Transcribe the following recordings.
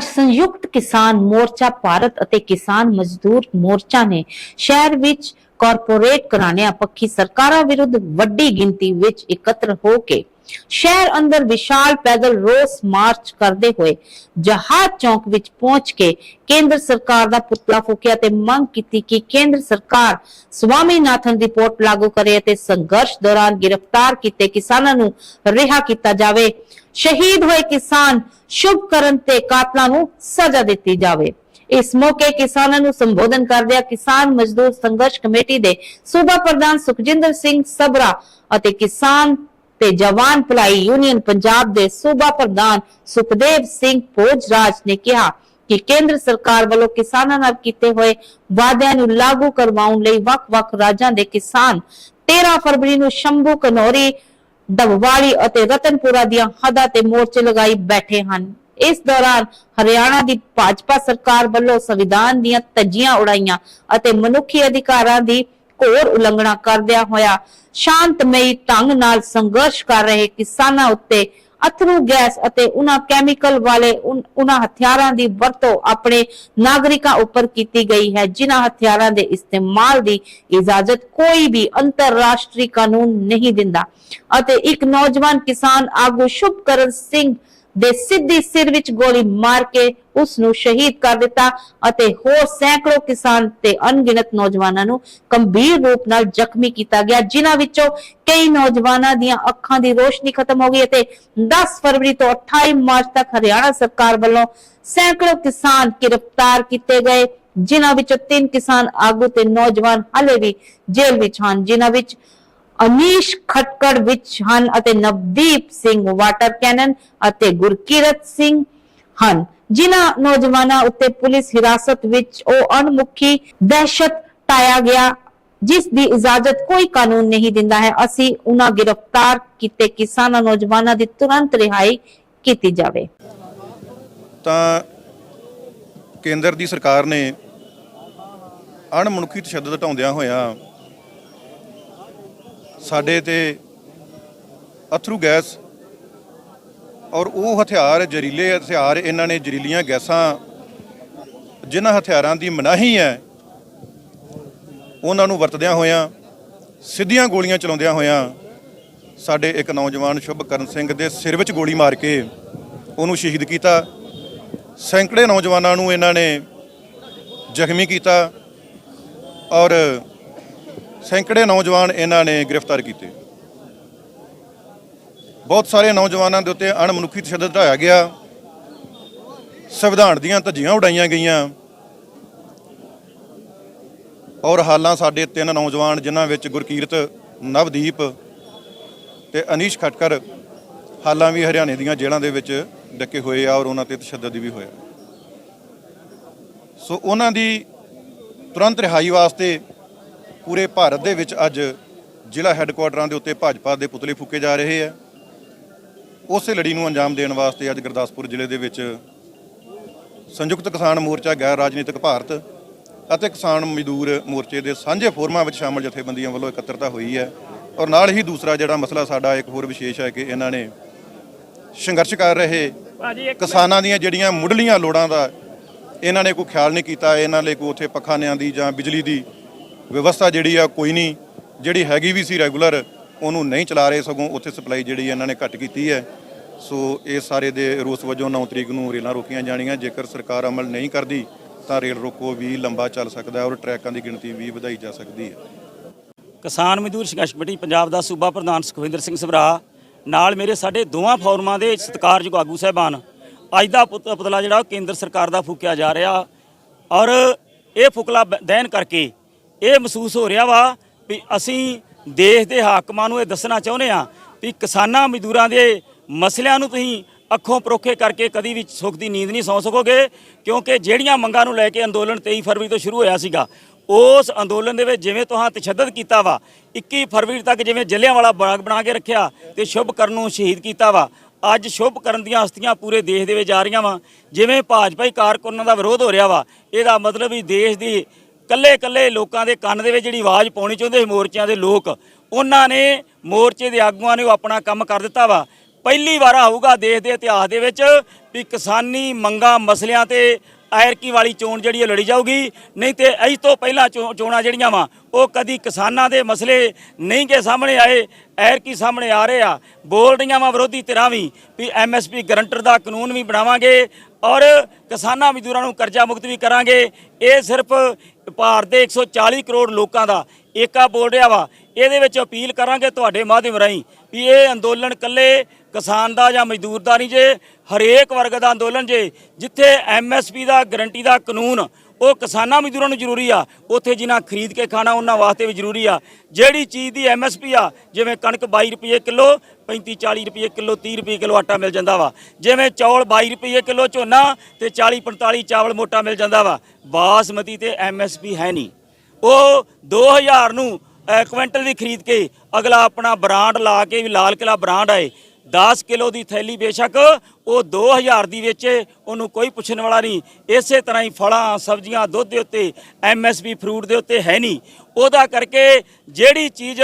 ਅੱਜ ਸੰਯੁਕਤ ਕਿਸਾਨ ਮੋਰਚਾ, ਭਾਰਤ ਅਤੇ ਕਿਸਾਨ ਮਜ਼ਦੂਰ ਮੋਰਚਾ ਨੇ ਸ਼ਹਿਰ ਵਿੱਚ ਕਾਰਪੋਰੇਟ ਘਰਾਣਿਆਂ ਪੱਖੀ ਸਰਕਾਰਾਂ ਵਿਰੁੱਧ ਵੱਡੀ ਗਿਣਤੀ ਵਿੱਚ ਇਕੱਤਰ ਹੋ ਕੇ ਸ਼ਹਿਰ ਅੰਦਰ ਵਿਸ਼ਾਲ ਪੈਦਲ ਰੋਸ ਮਾਰਚ ਕਰਦੇ ਹੋਏ ਜਹਾਜ਼ ਚੌਂਕ ਵਿੱਚ ਪਹੁੰਚ ਕੇ ਕੇਂਦਰ ਸਰਕਾਰ ਦਾ ਪੁਤਲਾ ਫੂਕਿਆ ਤੇ ਮੰਗ ਕੀਤੀ ਕਿ ਕੇਂਦਰ ਸਰਕਾਰ ਸਵਾਮੀਨਾਥਨ ਰਿਪੋਰਟ ਲਾਗੂ ਕਰੇ ਅਤੇ ਸੰਘਰਸ਼ ਦੌਰਾਨ ਗ੍ਰਿਫਤਾਰ ਕੀਤੇ ਕਿਸਾਨਾਂ ਨੂੰ ਰਿਹਾ ਕੀਤਾ ਜਾਵੇ। ਸ਼ਹੀਦ ਹੋਏ ਕਿਸਾਨ ਸ਼ੁਭ ਕਰਨ ਤੇ ਕਾਤਲਾਂ ਨੂੰ ਸਜ਼ਾ ਦਿੱਤੀ ਜਾਵੇ। ਇਸ ਮੌਕੇ ਕਿਸਾਨਾਂ ਨੂੰ ਸੰਬੋਧਨ ਕਰਦਿਆਂ ਕਿਸਾਨ ਮਜ਼ਦੂਰ ਸੰਘਰਸ਼ ਕਮੇਟੀ ਦੇ ਸੂਬਾ ਪ੍ਰਧਾਨ ਸੁਖਜਿੰਦਰ ਸਿੰਘ ਸਬਰਾ ਅਤੇ ਕਿਸਾਨ ਤੇ ਜਵਾਨ ਭਲਾਈ ਯੂਨੀਅਨ ਪੰਜਾਬ ਦੇ ਸੂਬਾ ਪ੍ਰਧਾਨ ਸੁਖਦੇਵ ਸਿੰਘ ਭੋਜਰਾਜ ਨੇ ਕਿਹਾ ਕਿ ਕੇਂਦਰ ਸਰਕਾਰ ਵੱਲੋਂ ਕਿਸਾਨਾਂ ਨਾਲ ਕੀਤੇ ਹੋਏ ਵਾਅਦਿਆਂ ਨੂੰ ਲਾਗੂ ਕਰਵਾਉਣ ਲਈ ਵੱਖ-ਵੱਖ ਰਾਜਾਂ ਦੇ ਕਿਸਾਨ 13 ਫਰਵਰੀ ਨੂੰ ਸ਼ੰਭੂ, ਕਨੌਰੀ ਡਬਵਾਲੀ ਅਤੇ ਰਤਨਪੁਰਾ ਦੀਆਂ ਹੱਦਾਂ ਤੇ ਮੋਰਚੇ ਲਗਾਈ ਬੈਠੇ ਹਨ। ਇਸ ਦੌਰਾਨ ਹਰਿਆਣਾ ਦੀ ਭਾਜਪਾ ਸਰਕਾਰ ਵੱਲੋਂ ਸੰਵਿਧਾਨ ਦੀਆਂ ਧੱਜੀਆਂ ਉਡਾਈਆਂ ਅਤੇ ਮਨੁੱਖੀ ਅਧਿਕਾਰਾਂ ਦੀ ਘੋਰ ਉਲੰਘਣਾ ਕਰਦਿਆਂ ਹੋਇਆ ਸ਼ਾਂਤਮਈ ਢੰਗ ਨਾਲ ਸੰਘਰਸ਼ ਕਰ ਰਹੇ ਕਿਸਾਨਾਂ ਉੱਤੇ ਅਥਰੂ ਗੈਸ ਅਤੇ ਉਹਨਾਂ ਕੈਮੀਕਲ ਵਾਲੇ ਉਹਨਾਂ ਹਥਿਆਰਾਂ ਦੀ ਵਰਤੋਂ ਆਪਣੇ ਨਾਗਰਿਕਾਂ ਉੱਪਰ ਕੀਤੀ ਗਈ ਹੈ, ਜਿਨ੍ਹਾਂ ਹਥਿਆਰਾਂ ਦੇ ਇਸਤੇਮਾਲ ਦੀ ਇਜਾਜ਼ਤ ਕੋਈ ਵੀ ਅੰਤਰਰਾਸ਼ਟਰੀ ਕਾਨੂੰਨ ਨਹੀਂ ਦਿੰਦਾ। ਅਤੇ ਇੱਕ ਨੌਜਵਾਨ ਕਿਸਾਨ ਆਗੂ ਸ਼ੁਭਕਰਨ ਸਿੰਘ ਦੇ ਸਿੱਧੀ ਸਿਰ ਵਿੱਚ ਗੋਲੀ ਮਾਰ ਕੇ ਉਸ ਨੂੰ ਸ਼ਹੀਦ ਕਰ ਦਿੱਤਾ ਅਤੇ ਹੋਰ ਸੈਂਕੜੋ ਕਿਸਾਨ ਤੇ ਅਣਗਿਣਤ ਨੌਜਵਾਨਾਂ ਨੂੰ ਗੰਭੀਰ ਰੂਪ ਨਾਲ ਜ਼ਖਮੀ ਕੀਤਾ ਗਿਆ, ਜਿਨ੍ਹਾਂ ਵਿੱਚੋਂ ਕਈ ਨੌਜਵਾਨਾਂ ਦੀਆਂ ਅੱਖਾਂ ਦੀ ਰੋਸ਼ਨੀ ਖਤਮ ਹੋ ਗਈ ਅਤੇ 10 ਫਰਵਰੀ ਤੋਂ 28 ਮਾਰਚ ਤੱਕ ਹਰਿਆਣਾ ਸਰਕਾਰ ਵੱਲੋਂ ਸੈਂਕੜੋ ਕਿਸਾਨ ਗ੍ਰਿਫਤਾਰ ਕੀਤੇ ਗਏ, ਜਿਨ੍ਹਾਂ ਵਿੱਚੋਂ ਤਿੰਨ ਕਿਸਾਨ ਆਗੂ ਤੇ ਨੌਜਵਾਨ ਹਲੇ ਵੀ ਜੇਲ੍ਹ ਵਿੱਚ ਹਨ, ਜਿਨ੍ਹਾਂ ਵਿੱਚ ਅਨੀਸ਼ ਖਟਕੜ ਵਿੱਚ ਹਨ ਅਤੇ ਨਵਦੀਪ ਸਿੰਘ ਵਾਟਰ ਕੈਨਨ ਅਤੇ ਗੁਰਕੀਰਤ ਸਿੰਘ ਹਨ। ਜਿਨ੍ਹਾਂ ਨੌਜਵਾਨਾਂ ਉੱਤੇ ਪੁਲਿਸ ਹਿਰਾਸਤ ਵਿੱਚ ਉਹ ਅਣਮੁਖੀ ਦਹਿਸ਼ਤ ਟਾਇਆ ਗਿਆ, ਜਿਸ ਦੀ ਇਜਾਜ਼ਤ ਕੋਈ ਕਾਨੂੰਨ ਨਹੀਂ ਦਿੰਦਾ ਹੈ। ਅਸੀਂ ਉਹਨਾਂ ਗ੍ਰਿਫਤਾਰ ਕੀਤੇ ਕਿਸਾਨਾਂ ਨੌਜਵਾਨਾਂ ਦੀ ਤੁਰੰਤ ਰਿਹਾਈ ਕੀਤੀ ਜਾਵੇ। ਤਾਂ ਕੇਂਦਰ ਦੀ ਸਰਕਾਰ ਨੇ ਅਣਮਨੁੱਖੀ ਤਸ਼ੱਦਦ ਢਾਉਂਦਿਆਂ ਹੋਇਆਂ ਸਾਡੇ ਤੇ ਅਥਰੂ ਗੈਸ ਔਰ ਉਹ ਹਥਿਆਰ ਜ਼ਹਿਰੀਲੇ ਹਥਿਆਰ, ਇਹਨਾਂ ਨੇ ਜ਼ਹਿਰੀਲੀਆਂ ਗੈਸਾਂ, ਜਿਨ੍ਹਾਂ ਹਥਿਆਰਾਂ ਦੀ ਮਨਾਹੀ ਹੈ, ਉਹਨਾਂ ਨੂੰ ਵਰਤਦਿਆਂ ਹੋਇਆਂ, ਸਿੱਧੀਆਂ ਗੋਲੀਆਂ ਚਲਾਉਂਦਿਆਂ ਹੋਇਆਂ, ਸਾਡੇ ਇੱਕ ਨੌਜਵਾਨ ਸ਼ੁਭਕਰਨ ਸਿੰਘ ਦੇ ਸਿਰ ਵਿੱਚ ਗੋਲੀ ਮਾਰ ਕੇ ਉਹਨੂੰ ਸ਼ਹੀਦ ਕੀਤਾ। ਸੈਂਕੜੇ ਨੌਜਵਾਨਾਂ ਨੂੰ ਇਹਨਾਂ ਨੇ ਜ਼ਖਮੀ ਕੀਤਾ ਔਰ ਸੈਂਕੜੇ ਨੌਜਵਾਨ ਇਹਨਾਂ ਨੇ ਗ੍ਰਿਫਤਾਰ ਕੀਤੇ। ਬਹੁਤ ਸਾਰੇ ਨੌਜਵਾਨਾਂ ਦੇ ਉੱਤੇ ਅਣਮਨੁੱਖੀ ਤਸ਼ੱਦਦ ਢਾਇਆ ਗਿਆ। ਸੰਵਿਧਾਨ ਦੀਆਂ ਧੱਜੀਆਂ ਉਡਾਈਆਂ ਗਈਆਂ। ਔਰ ਹਾਲਾਂ ਸਾਡੇ ਤਿੰਨ ਨੌਜਵਾਨ, ਜਿਨ੍ਹਾਂ ਵਿੱਚ ਗੁਰਕੀਰਤ, ਨਵਦੀਪ ਤੇ ਅਨੀਸ਼ ਖਟਕਰ, ਹਾਲਾਂ ਵੀ ਹਰਿਆਣੇ ਦੀਆਂ ਜੇਲ੍ਹਾਂ ਦੇ ਵਿੱਚ ਡੱਕੇ ਹੋਏ ਆ ਔਰ ਉਹਨਾਂ ਤੇ ਤਸ਼ੱਦਦ ਵੀ ਹੋਇਆ। ਸੋ ਉਹਨਾਂ ਦੀ ਤੁਰੰਤ ਰਿਹਾਈ ਵਾਸਤੇ ਪੂਰੇ ਭਾਰਤ ਦੇ ਵਿੱਚ ਅੱਜ ਜ਼ਿਲ੍ਹਾ ਹੈੱਡਕੁਆਟਰਾਂ ਦੇ ਉੱਤੇ ਭਾਜਪਾ ਦੇ ਪੁਤਲੇ ਫੂਕੇ ਜਾ ਰਹੇ ਆ। ਉਸੇ ਲੜੀ ਨੂੰ ਅੰਜਾਮ ਦੇਣ ਵਾਸਤੇ ਅੱਜ ਗੁਰਦਾਸਪੁਰ ਜ਼ਿਲ੍ਹੇ ਦੇ ਵਿੱਚ ਸੰਯੁਕਤ ਕਿਸਾਨ ਮੋਰਚਾ ਗੈਰ ਰਾਜਨੀਤਿਕ ਭਾਰਤ ਅਤੇ ਕਿਸਾਨ ਮਜ਼ਦੂਰ ਮੋਰਚੇ ਦੇ ਸਾਂਝੇ ਫੋਰਮਾਂ ਵਿੱਚ ਸ਼ਾਮਲ ਜਥੇਬੰਦੀਆਂ ਵੱਲੋਂ ਇਕੱਤਰਤਾ ਹੋਈ ਹੈ ਔਰ ਨਾਲ ਹੀ ਦੂਸਰਾ ਜਿਹੜਾ ਮਸਲਾ ਸਾਡਾ ਇੱਕ ਹੋਰ ਵਿਸ਼ੇਸ਼ ਹੈ ਕਿ ਇਹਨਾਂ ਨੇ ਸੰਘਰਸ਼ ਕਰ ਰਹੇ ਕਿਸਾਨਾਂ ਦੀਆਂ ਜਿਹੜੀਆਂ ਮੁੱਢਲੀਆਂ ਲੋੜਾਂ ਦਾ ਇਹਨਾਂ ਨੇ ਕੋਈ ਖਿਆਲ ਨਹੀਂ ਕੀਤਾ ਇਹਨਾਂ ਲਈ ਕੋਈ ਉੱਥੇ ਪੱਖਾਨਿਆਂ ਦੀ ਜਾਂ ਬਿਜਲੀ ਦੀ ਵਿਵਸਥਾ ਜਿਹੜੀ ਆ ਕੋਈ ਨਹੀਂ, ਜਿਹੜੀ ਹੈਗੀ ਵੀ ਸੀ ਰੈਗੂਲਰ, ਉਹਨੂੰ ਨਹੀਂ ਚਲਾ ਰਹੇ ਸਗੋਂ ਉੱਥੇ ਸਪਲਾਈ ਜਿਹੜੀ ਇਹਨਾਂ ਨੇ ਘੱਟ ਕੀਤੀ ਹੈ। ਸੋ ਇਹ ਸਾਰੇ ਦੇ ਰੋਸ ਵਜੋਂ 9 ਤਰੀਕ ਨੂੰ ਰੇਲਾਂ ਰੋਕੀਆਂ ਜਾਣੀਆਂ, ਜੇਕਰ ਸਰਕਾਰ ਅਮਲ ਨਹੀਂ ਕਰਦੀ, ਤਾਂ ਰੇਲ ਰੋਕੋ ਵੀ ਲੰਬਾ ਚੱਲ ਸਕਦਾ ਔਰ ਟਰੈਕਾਂ ਦੀ ਗਿਣਤੀ ਵੀ ਵਧਾਈ ਜਾ ਸਕਦੀ ਹੈ। ਕਿਸਾਨ ਮਜ਼ਦੂਰ ਸੰਘਰਸ਼ ਕਮੇਟੀ ਪੰਜਾਬ ਦਾ ਸੂਬਾ ਪ੍ਰਧਾਨ ਸੁਖਵਿੰਦਰ ਸਿੰਘ ਸਭਰਾ, ਨਾਲ ਮੇਰੇ ਸਾਡੇ ਦੋਵਾਂ ਫੋਰਮਾਂ ਦੇ ਸਤਿਕਾਰਯੋਗ ਆਗੂ ਸਾਹਿਬਾਨ, ਅੱਜ ਦਾ ਪੁਤ- ਪੁਤਲਾ ਜਿਹੜਾ ਉਹ ਕੇਂਦਰ ਸਰਕਾਰ ਦਾ ਫੂਕਿਆ ਜਾ ਰਿਹਾ ਔਰ ਇਹ ਫੁਕਲਾ ਬ- ਦਹਿਨ ਕਰਕੇ ਇਹ ਮਹਿਸੂਸ ਹੋ ਰਿਹਾ ਵਾ ਵੀ ਅਸੀਂ ਦੇਸ਼ ਦੇ ਹਾਕਮਾਂ ਨੂੰ ਇਹ ਦੱਸਣਾ ਚਾਹੁੰਦੇ ਆ ਵੀ ਕਿਸਾਨਾਂ ਮਜ਼ਦੂਰਾਂ ਦੇ ਮਸਲਿਆਂ ਨੂੰ ਤੁਸੀਂ ਅੱਖੋਂ ਪਰੋਖੇ ਕਰਕੇ ਕਦੀ ਵੀ ਸੁੱਖ ਦੀ ਨੀਂਦ ਨਹੀਂ ਸੌਂ ਸਕੋਗੇ, ਕਿਉਂਕਿ ਜਿਹੜੀਆਂ ਮੰਗਾਂ ਨੂੰ ਲੈ ਕੇ ਅੰਦੋਲਨ 23 ਫਰਵਰੀ ਤੋਂ ਸ਼ੁਰੂ ਹੋਇਆ ਸੀਗਾ, ਉਸ ਅੰਦੋਲਨ ਦੇ ਵਿੱਚ ਜਿਵੇਂ ਤੁਹਾਂ ਤਸ਼ੱਦਦ ਕੀਤਾ ਵਾ 21 ਫਰਵਰੀ ਤੱਕ ਜਿਵੇਂ ਜਲਿਆਂਵਾਲਾ ਬਾਗ ਬਣਾ ਕੇ ਰੱਖਿਆ ਤੇ ਸ਼ੁਭ ਕਰਨ ਨੂੰ ਸ਼ਹੀਦ ਕੀਤਾ ਵਾ, ਅੱਜ ਸ਼ੁਭ ਕਰਨ ਦੀਆਂ ਹਸਤੀਆਂ ਪੂਰੇ ਦੇਸ਼ ਦੇ ਵਿੱਚ ਆ ਰਹੀਆਂ ਵਾ, ਜਿਵੇਂ ਭਾਜਪਾਈ ਕਾਰਕੁਨਾਂ ਦਾ ਵਿਰੋਧ ਹੋ ਰਿਹਾ ਵਾ, ਇਹਦਾ ਮਤਲਬ ਵੀ ਦੇਸ਼ ਦੀ ਕੱਲੇ ਕੱਲੇ ਲੋਕਾਂ ਦੇ ਕੰਨ ਦੇ ਵਿੱਚ ਜਿਹੜੀ ਆਵਾਜ਼ ਪਾਉਣੀ ਚਾਹੁੰਦੇ ਸੀ ਮੋਰਚਿਆਂ ਦੇ ਲੋਕ, ਉਹਨਾਂ ਨੇ ਮੋਰਚੇ ਦੇ ਆਗੂਆਂ ਨੇ ਉਹ ਆਪਣਾ ਕੰਮ ਕਰ ਦਿੱਤਾ ਵਾ। ਪਹਿਲੀ ਵਾਰ ਆਊਗਾ ਦੇਸ਼ ਦੇ ਇਤਿਹਾਸ ਦੇ ਵਿੱਚ ਵੀ ਕਿਸਾਨੀ ਮੰਗਾ, ਮਸਲਿਆਂ ਤੇ ਐਰਕੀ ਵਾਲੀ ਚੋਣ ਜਿਹੜੀ ਉਹ ਲੜੀ ਜਾਊਗੀ। ਨਹੀਂ ਤੇ ਇਸ ਤੋਂ ਪਹਿਲਾਂ ਚੋ- ਚੋਣਾਂ ਜਿਹੜੀਆਂ ਵਾ, ਉਹ ਕਦੀ ਕਿਸਾਨਾਂ ਦੇ ਮਸਲੇ ਨਹੀਂ ਕੇ ਸਾਹਮਣੇ ਆਏ ਐਰਕੀ ਸਾਹਮਣੇ ਆ ਰਹੇ ਆ। ਬੋਲ ਰਹੀਆਂ ਵਾ ਵਿਰੋਧੀ ਧਿਰਾਂ ਵੀ ਵੀ ਐਮਐਸਪੀ ਗਰੰਟਰ ਦਾ ਕਾਨੂੰਨ ਵੀ ਬਣਾਵਾਂਗੇ ਔਰ ਕਿਸਾਨਾਂ ਮਜ਼ਦੂਰਾਂ ਨੂੰ ਕਰਜ਼ਾ ਮੁਕਤ ਵੀ ਕਰਾਂਗੇ। ਇਹ ਸਿਰਫ ਭਾਰਤ ਦੇ 140 ਕਰੋੜ ਲੋਕਾਂ ਦਾ ਏਕਾ ਬੋਲ ਰਿਹਾ ਵਾ। ਇਹਦੇ ਵਿੱਚ ਅਪੀਲ ਕਰਾਂਗੇ ਤੁਹਾਡੇ ਮਾਧਿਅਮ ਰਾਹੀਂ ਵੀ ਇਹ ਅੰਦੋਲਨ ਕੱਲੇ ਕਿਸਾਨ ਦਾ ਜਾਂ ਮਜ਼ਦੂਰ ਦਾ ਨਹੀਂ ਜੇ, ਹਰੇਕ ਵਰਗ ਦਾ ਅੰਦੋਲਨ ਜੇ, ਜਿੱਥੇ ਐਮਐਸਪੀ ਦਾ ਗਰੰਟੀ ਦਾ ਕਾਨੂੰਨ ਉਹ ਕਿਸਾਨਾਂ ਮਜ਼ਦੂਰਾਂ ਨੂੰ ਜ਼ਰੂਰੀ ਆ। ਉੱਥੇ ਜਿਨ੍ਹਾਂ ਖਰੀਦ ਕੇ ਖਾਣਾ ਉਹਨਾਂ ਵਾਸਤੇ ਵੀ ਜ਼ਰੂਰੀ ਆ। ਜਿਹੜੀ ਚੀਜ਼ ਦੀ ਐਮਐਸਪੀ ਆ, ਜਿਵੇਂ ਕਣਕ 22 ਰੁਪਏ ਕਿਲੋ 35 40 ਰੁਪਏ ਕਿਲੋ 30 ਰੁਪਏ ਕਿਲੋ ਆਟਾ ਮਿਲ ਜਾਂਦਾ ਵਾ। ਜਿਵੇਂ ਚੌਲ 22 ਰੁਪਏ ਕਿਲੋ ਝੋਨਾ ਤੇ 40 45 ਚਾਵਲ ਮੋਟਾ ਮਿਲ ਜਾਂਦਾ ਵਾ। ਬਾਸਮਤੀ ਤੇ ਐਮਐਸਪੀ ਹੈ ਨਹੀਂ। ਉਹ 2000 ਨੂੰ ਕੁਇੰਟਲ ਵੀ ਖਰੀਦ ਕੇ ਅਗਲਾ ਆਪਣਾ ਬ੍ਰਾਂਡ ਲਾ ਕੇ ਵੀ ਲਾਲ ਕਿਲਾ ਬ੍ਰਾਂਡ ਆਏ। 10 ਕਿਲੋ ਦੀ ਥੈਲੀ ਬੇਸ਼ੱਕ ਉਹ 2000 ਦੀ ਵੇਚੇ ਉਹਨੂੰ ਕੋਈ ਪੁੱਛਣ ਵਾਲਾ ਨਹੀਂ। ਇਸੇ ਤਰ੍ਹਾਂ ਹੀ ਫਲਾਂ, ਸਬਜ਼ੀਆਂ, ਦੁੱਧ ਦੇ ਉੱਤੇ ਐਮਐਸਪੀ ਫਰੂਟ ਦੇ ਉੱਤੇ ਹੈ ਨਹੀਂ। ਉਹਦਾ ਕਰਕੇ ਜਿਹੜੀ ਚੀਜ਼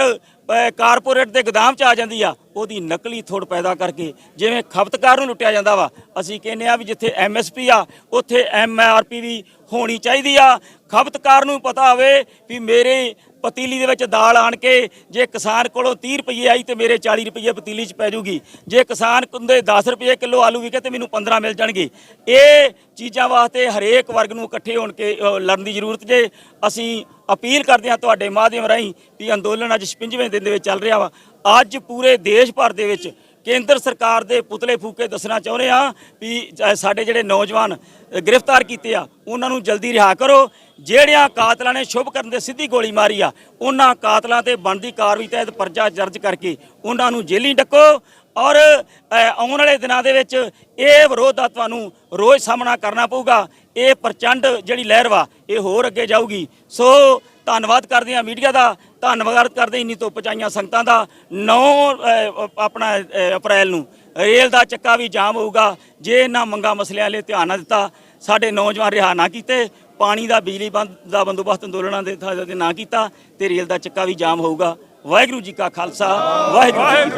ਕਾਰਪੋਰੇਟ ਦੇ ਗੋਦਾਮ 'ਚ ਆ ਜਾਂਦੀ ਆ, ਉਹਦੀ ਨਕਲੀ ਥੋੜ ਪੈਦਾ ਕਰਕੇ, ਜਿਵੇਂ ਖਪਤਕਾਰ ਨੂੰ ਲੁੱਟਿਆ ਜਾਂਦਾ ਵਾ, ਅਸੀਂ ਕਹਿੰਦੇ ਆ ਵੀ ਜਿੱਥੇ ਐਮਐਸਪੀ ਆ, ਉੱਥੇ ਐਮਆਰਪੀ ਵੀ ਹੋਣੀ ਚਾਹੀਦੀ ਆ। ਖਪਤਕਾਰ ਨੂੰ ਪਤਾ ਹੋਵੇ ਵੀ ਮੇਰੇ ਪਤੀਲੀ ਦੇ ਵਿੱਚ ਦਾਲ ਆਣ ਕੇ ਜੇ ਕਿਸਾਨ ਕੋਲੋਂ 30 ਰੁਪਏ ਆਈ ਤੇ ਮੇਰੇ 40 ਰੁਪਏ ਪਤੀਲੀ 'ਚ ਪੈ ਜੂਗੀ। ਜੇ ਕਿਸਾਨ ਕੁੰਦੇ 10 ਰੁਪਏ ਕਿਲੋ ਆਲੂ ਵਿਕੇ ਤੇ ਮੈਨੂੰ 15 ਮਿਲ ਜਾਣਗੇ। ਇਹ ਚੀਜ਼ਾਂ ਵਾਸਤੇ ਹਰੇਕ ਵਰਗ ਨੂੰ ਇਕੱਠੇ ਹੋਣ ਕੇ ਲੜਨ ਦੀ ਜ਼ਰੂਰਤ ਜੇ ਅਸੀਂ ਅਪੀਲ ਕਰਦੇ ਹਾਂ ਤੁਹਾਡੇ ਮਾਧਿਅਮ ਰਾਹੀਂ ਵੀ ਅੰਦੋਲਨ ਅੱਜ 56ਵੇਂ ਦਿਨ ਦੇ ਵਿੱਚ ਚੱਲ ਰਿਹਾ ਵਾ। ਅੱਜ ਪੂਰੇ ਦੇਸ਼ ਭਰ ਦੇ ਵਿੱਚ ਕੇਂਦਰ ਸਰਕਾਰ ਦੇ ਪੁਤਲੇ ਫੂਕੇ ਦੱਸਣਾ ਚਾਹੁੰਦੇ ਆ ਵੀ ਸਾਡੇ ਜਿਹੜੇ ਨੌਜਵਾਨ ਗ੍ਰਿਫਤਾਰ ਕੀਤੇ ਆ, ਉਹਨਾਂ ਨੂੰ ਜਲਦੀ ਰਿਹਾ ਕਰੋ। ਜਿਹੜਿਆਂ ਕਾਤਲਾਂ ਨੇ ਸ਼ੁਭ ਕਰਨ ਦੇ ਸਿੱਧੀ ਗੋਲੀ ਮਾਰੀ ਆ, ਉਹਨਾਂ ਕਾਤਲਾਂ ਤੇ ਬਣਦੀ ਕਾਰਵਾਈ ਤਹਿਤ ਪਰਚਾ ਦਰਜ ਕਰਕੇ ਉਹਨਾਂ ਨੂੰ ਜੇਲੀ ਡੱਕੋ। ਔਰ ਆਉਣ ਵਾਲੇ ਦਿਨਾਂ ਦੇ ਵਿੱਚ ਇਹ ਵਿਰੋਧ ਦਾ ਤੁਹਾਨੂੰ ਰੋਜ਼ ਸਾਹਮਣਾ ਕਰਨਾ ਪਊਗਾ। ਇਹ ਪ੍ਰਚੰਡ ਜਿਹੜੀ ਲਹਿਰ ਵਾ, ਇਹ ਹੋਰ ਅੱਗੇ ਜਾਊਗੀ। ਸੋ, ਧੰਨਵਾਦ ਕਰਦੇ ਹਾਂ ਮੀਡੀਆ ਦਾ। ਧੰਨਵਾਦ ਕਰਦੇ ਇੰਨੀ ਧੁੱਪ ਚਾਈਆਂ ਸੰਗਤਾਂ ਦਾ। 9 ਆਪਣਾ ਅਪ੍ਰੈਲ ਨੂੰ। ਰੇਲ ਦਾ ਚੱਕਾ ਵੀ ਜਾਮ ਹੋਊਗਾ। ਜੇ ਇਹਨਾਂ ਮੰਗਾ ਮਸਲਿਆਂ ਲਈ ਧਿਆਨ ਨਾ ਦਿੱਤਾ, ਸਾਡੇ ਨੌਜਵਾਨ ਰਿਹਾ ਨਾ ਕੀਤੇ। ਪਾਣੀ ਦਾ, ਬਿਜਲੀ ਬੰਦ ਦਾ ਬੰਦੋਬਸਤ ਅੰਦੋਲਨਾਂ ਦੇ ਨਾ ਕੀਤਾ ਤੇ ਰੇਲ ਦਾ ਚੱਕਾ ਵੀ ਜਾਮ ਹੋਊਗਾ। ਵਾਹਿਗੁਰੂ ਜੀ ਕਾ ਖਾਲਸਾ, ਵਾਹਿਗੁਰੂ ਜੀ